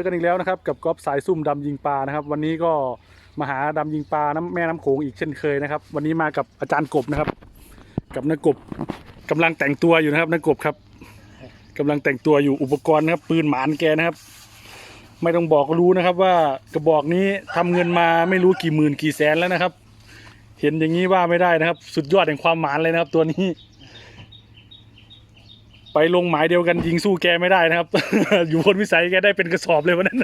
อกันอีกแล้วนะครับกับก๊อฟสายซุ่มดำยิงปลานะครับ วันนี้ก็มาหาดำยิงปลาน้ำแม่น้ำโขงอีกเช่นเคยนะครับ วันนี้มากับอาจารย์กบนะครับ กับนากบกำลังแต่งตัวอยู่นะครับนากบครับกำลังแต่งตัวอยู่อุปกรณ์นะครับ ปืนหมานแกนะครับ ไม่ต้องบอกก็รู้นะครับ ว่ากระบอกนี้ทำเงินมาไม่รู้กี่หมื่นกี่แสนแล้วนะครับ เห็นอย่างนี้ว่าไม่ได้นะครับ สุดยอดแห่งความหมานเลยนะครับ ตัวนี้ ไปลงหมายเดียวกันยิงสู้แกไม่ได้นะครับ อยู่บนวิสัยแกได้เป็นกระสอบเลยวันนั้น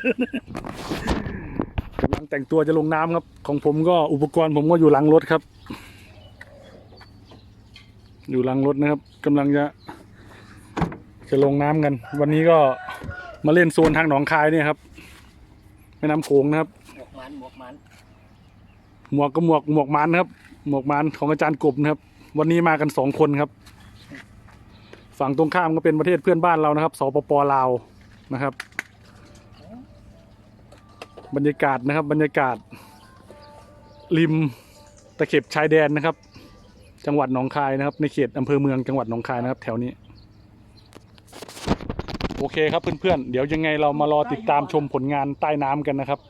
กำลังแต่งตัวจะลงน้ำครับ ของผมก็อุปกรณ์ผมก็อยู่หลังรถครับ อยู่หลังรถนะครับกำลังจะ จะลงน้ำกัน วันนี้ก็มาเล่นโซนทางหนองคายเนี่ยครับแม่น้ำโขงนะครับ หมวกมันหมวกมันหมวกก็หมวกหมวกมันนะครับ หมวกมันของอาจารย์กบนะครับ วันนี้มากันสองคนครับ ฝั่งตรงข้ามก็เป็นประเทศเพื่อนบ้านเรานะครับสปปลาวนะครับ บรรยากาศนะครับ บรรยากาศ ริมตะเข็บชายแดนนะครับ จังหวัดหนองคายนะครับ ในเขตอำเภอเมืองจังหวัดหนองคายนะครับ แถวนี้ โอเคครับเพื่อนๆเดี๋ยวยังไงเรามารอติดตามชมผลงานใต้น้ำกันนะครับ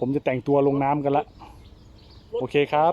ผมจะแต่งตัวลงน้ำกันละ โอเคครับ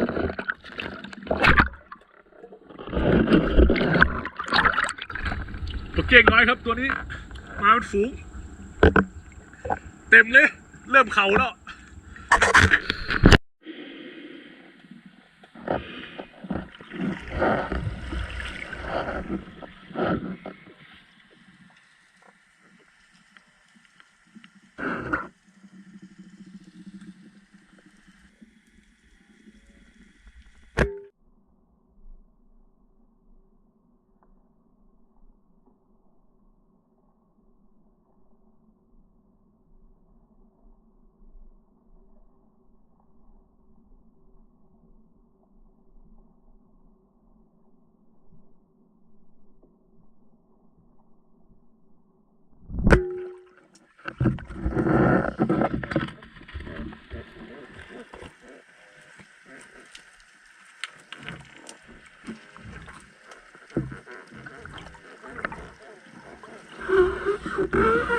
เก่งน้อยครับตัวนี้ มาเป็นฝูง เต็มเลย เริ่มเขาแล้ว Mm-hmm.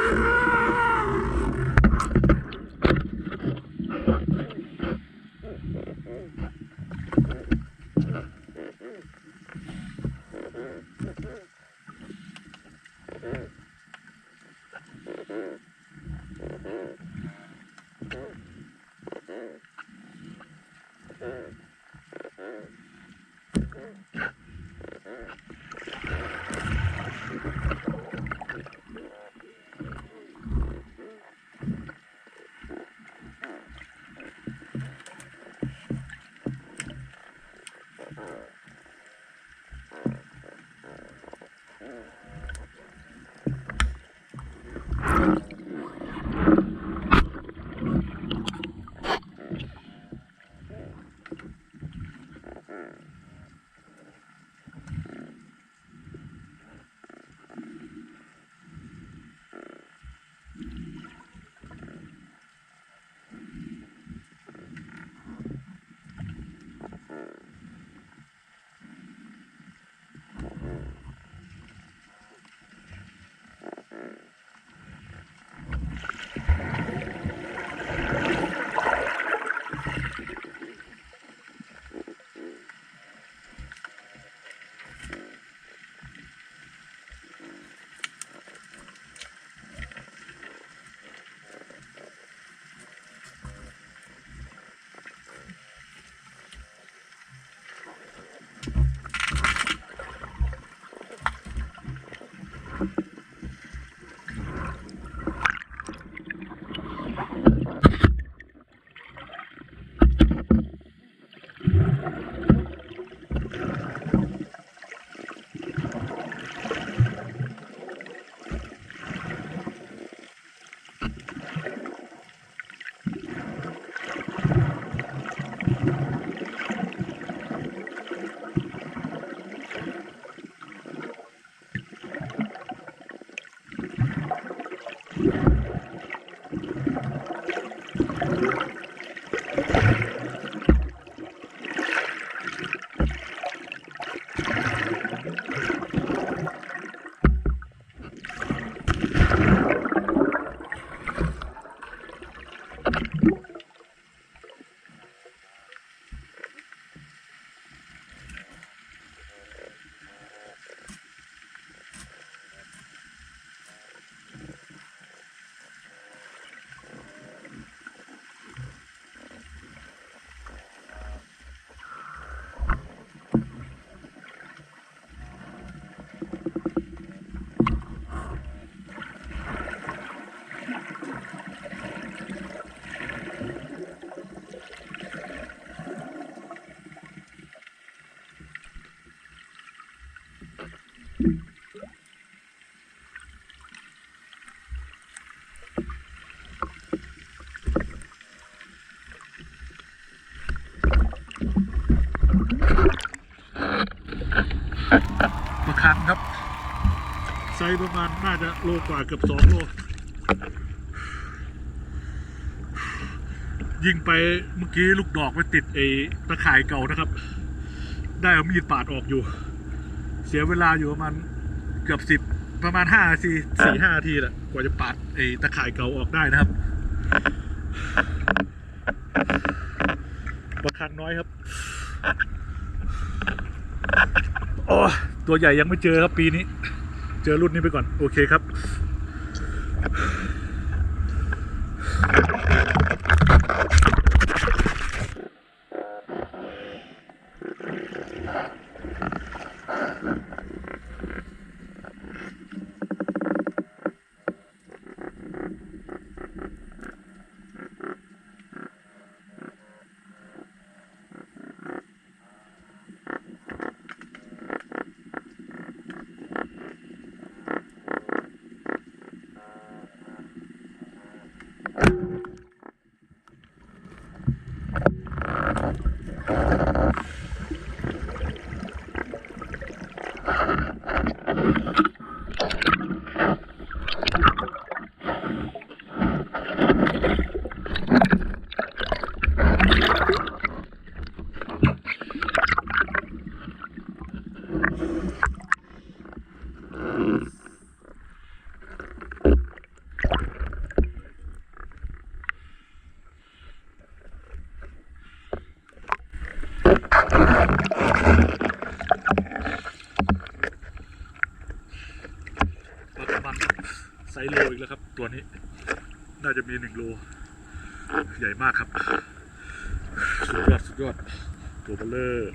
ประคันครับ ไซส์ประมาณน่าจะโลกว่าเกือบสองโล ยิงไปเมื่อกี้ลูกดอกไปติดไอ้ตะข่ายเก่านะครับ ได้เอามีดปาดออกอยู่ สียเวลาอยู่ประมาณเกือบสิบประมาณห้านาทีสี่ห้านาทีแหละกว่าจะปาดไอ้ตะข่ายเก่าออกได้นะครับประคันน้อยครับโอ้ตัวใหญ่ยังไม่เจอครับปีนี้ เจอรุ่นนี้ไปก่อน โอเคครับ ตัวนี้ น่าจะมีหนึ่งโล ใหญ่มากครับ สุดยอด สุดยอด ตัวเบลเลอร์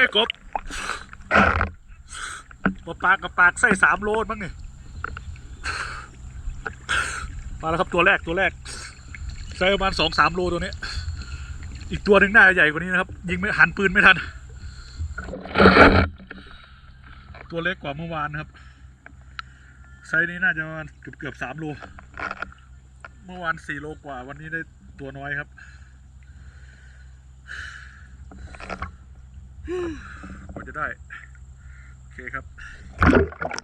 ปลาปากไอ้กบปลาปากกับปากไส้สามโลมั้งนี่มาแล้วครับตัวแรกตัวแรกไส้ประมาณสองสามโลตัวนี้ อีกตัวหนึ่งหน่าใหญ่กว่านี้นะครับ ยิงไม่หันปืนไม่ทัน ตัวเล็กกว่าเมื่อวานนะครับไซส์นี้น่าจะประมาณเกือบเกือบสามโล เมื่อวานสี่โลกว่าวันนี้ได้ตัวน้อยครับ กว่าจะได้ โอเคครับ